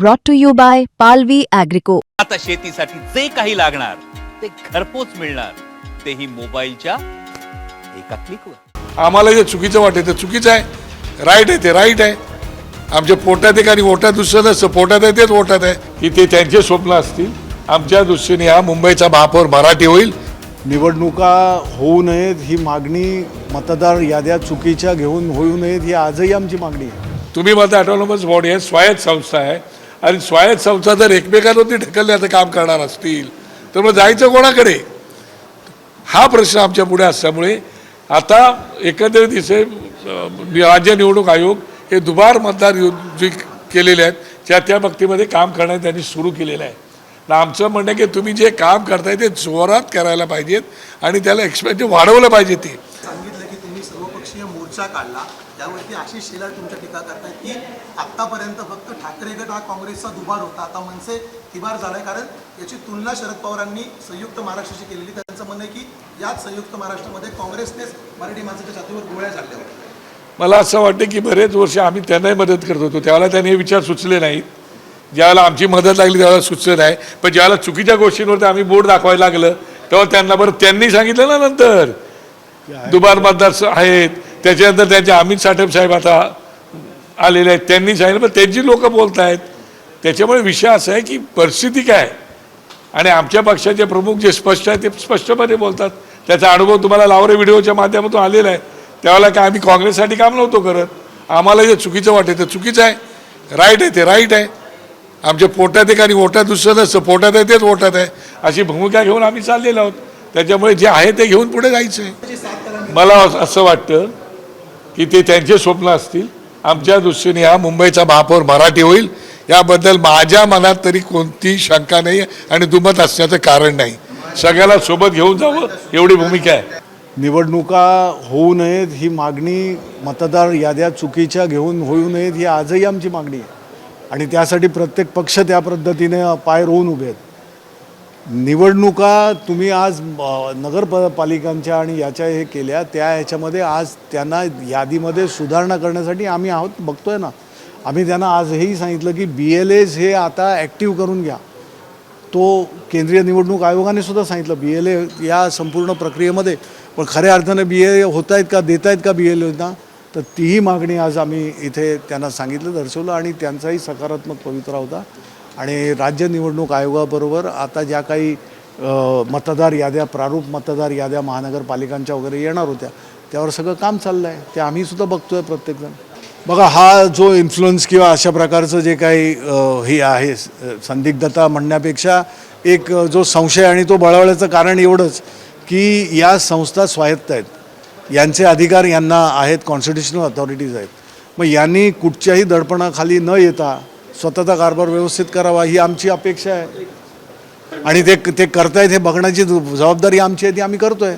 brought to you by Palvi Agrico. आता शेतीसाठी जे काही लागणार ते घरपोच मिळणार. तेही मोबाईलच्या एका क्लिकवर आम्हाला जे चुकीचं वाटतं ते चुकीचं आहे. राईट आहे ते राईट आहे. आमच्या पोटात एक आणि ओटात दुसरं नसतं. पोटात आहे तेच ओटात आहे. की ते त्यांचे स्वप्न असतील. आमच्या दृष्टीने हा मुंबईचा महापौर मराठी होईल. निवडणुका होऊ नयेत ही मागणी मतदार याद्या चुकीच्या घेऊन होऊ नयेत ही आजही आमची मागणी आहे. तुम्ही माझं ऑटोनॉमस बॉडी आहे स्वायत्त संस्था आहे. आणि स्वायत्त संस्था जर एकमेकांवरती ढकलण्याचं काम करणार असतील. तर मग जायचं कोणाकडे? हा प्रश्न आमच्या पुढे असल्यामुळे आता एकंदरीत इथे राज्य निवडणूक आयोग हे दुबार मतदार यु- केलेले आहेत त्या त्या बाबतीमध्ये काम करणं त्यांनी सुरू केलेलं आहे. आमचं म्हणणं की तुम्ही जे काम करताय ते जोरात करायला पाहिजेत आणि त्याला एक्सपेक्ट वाढवलं पाहिजे ते सांगितलं की तुम्ही सर्वपक्षीय मोर्चा काढला. त्यावरती आशिष शेलार तुमच्या टीका करतायत की आत्तापर्यंत फक्त ठाकरे गट हा काँग्रेसचा दुबार होता. आता मनसे तिबार झालाय कारण याची तुलना शरद पवारांनी संयुक्त महाराष्ट्राशी केलेली. त्यांचं म्हणणं आहे की याच संयुक्त महाराष्ट्रामध्ये काँग्रेसनेच मराठी माणसाच्या छातीवर गोळ्या झाडल्या होत्या. मला असं वाटतं की बरेच वर्ष आम्ही त्यांनाही मदत करत होतो. त्यावेळेला त्यांनी हे विचार सुचले नाहीत. ज्यावेळेला आमची मदत लागली त्यावेळेला सुचलं नाही. पण ज्यावेळेला चुकीच्या गोष्टींवरती आम्ही बोर्ड दाखवायला लागलं तेव्हा त्यांना बरं त्यांनी सांगितलं ना नंतर. दुबार मतदार आहेत. त्याच्यानंतर त्यांचे अमित साठेब साहेब आता आलेले आहेत. त्यांनी सांगितलं पण त्यांची लोक बोलत आहेत त्याच्यामुळे विषय असा आहे की परिस्थिती काय आणि आमच्या पक्षाचे प्रमुख जे स्पष्ट आहे ते स्पष्टपणे बोलतात. त्याचा अनुभव तुम्हाला लावरे व्हिडिओच्या माध्यमातून आलेला आहे. त्यावेळेला काय आम्ही काँग्रेससाठी काम नव्हतो करत. आम्हाला जे चुकीचं वाटतं ते चुकीचं आहे. राईट आहे ते राईट आहे. आमच्या पोटात एक आणि ओटात दुसरं नसतं. पोटात आहे तेच ओटात आहे. अशी भूमिका घेऊन आम्ही चाललेलो आहोत. त्याच्यामुळे जे आहे ते घेऊन पुढे जायचं आहे. मला असं वाटतं की ते त्यांचे स्वप्न असतील. आमच्या दृष्टीने हा मुंबईचा महापौर मराठी होईल. याबद्दल माझ्या मनात तरी कोणतीही शंका नाही आणि दुमत असण्याचं कारण नाही. सगळ्याला सोबत घेऊन जावं एवढी भूमिका आहे. निवडणुका होऊ नयेत ही मागणी मतदार याद्या चुकीच्या घेऊन होऊ नयेत ही आजही आमची मागणी आहे. आणि त्यासाठी प्रत्येक पक्ष त्या पद्धतीने पाय रोवून उभे आहेत. निवडणुका तुम्ही आज नगरपालिकांच्या आणि याच्या हे केल्या त्या ह्याच्यामध्ये आज त्यांना यादीमध्ये सुधारणा करण्यासाठी आम्ही आहोत बघतोय ना. आम्ही त्यांना आज हेही सांगितलं की बी एल एज हे आता ॲक्टिव्ह करून घ्या. तो केंद्रीय निवडणूक आयोगाने सुद्धा सांगितलं बी एल ए या संपूर्ण प्रक्रियेमध्ये. पण खऱ्या अर्थाने बी एल ए होत आहेत का देत आहेत का बी एल एना तर तीही मागणी आज आम्ही इथे त्यांना सांगितलं दर्शवलं आणि त्यांचाही सकारात्मक पवित्रा होता. आणि राज्य निवडणूक आयोगाबरोबर आता ज्या काही मतदार याद्या प्रारूप मतदार याद्या महानगरपालिकांच्या वगैरे येणार होत्या त्यावर सगळं काम चाललं आहे ते आम्हीसुद्धा बघतो बघतोय प्रत्येकजण. बघा हा जो इन्फ्लुअन्स किंवा अशा प्रकारचं जे काही हे आहे संदिग्धता म्हणण्यापेक्षा एक जो संशय आणि तो बळावल्याचं कारण एवढंच की या संस्था स्वायत्त आहेत. यांचे अधिकार यांना आहेत कॉन्स्टिट्युशनल अथॉरिटीज आहेत. मग यांनी कुठच्याही दडपणाखाली न येता स्वतःचा कारभार व्यवस्थित करावा ही आमची अपेक्षा आहे. आणि ते ते करतायत हे बघण्याची जबाबदारी आमची आहे ती आम्ही करतोय.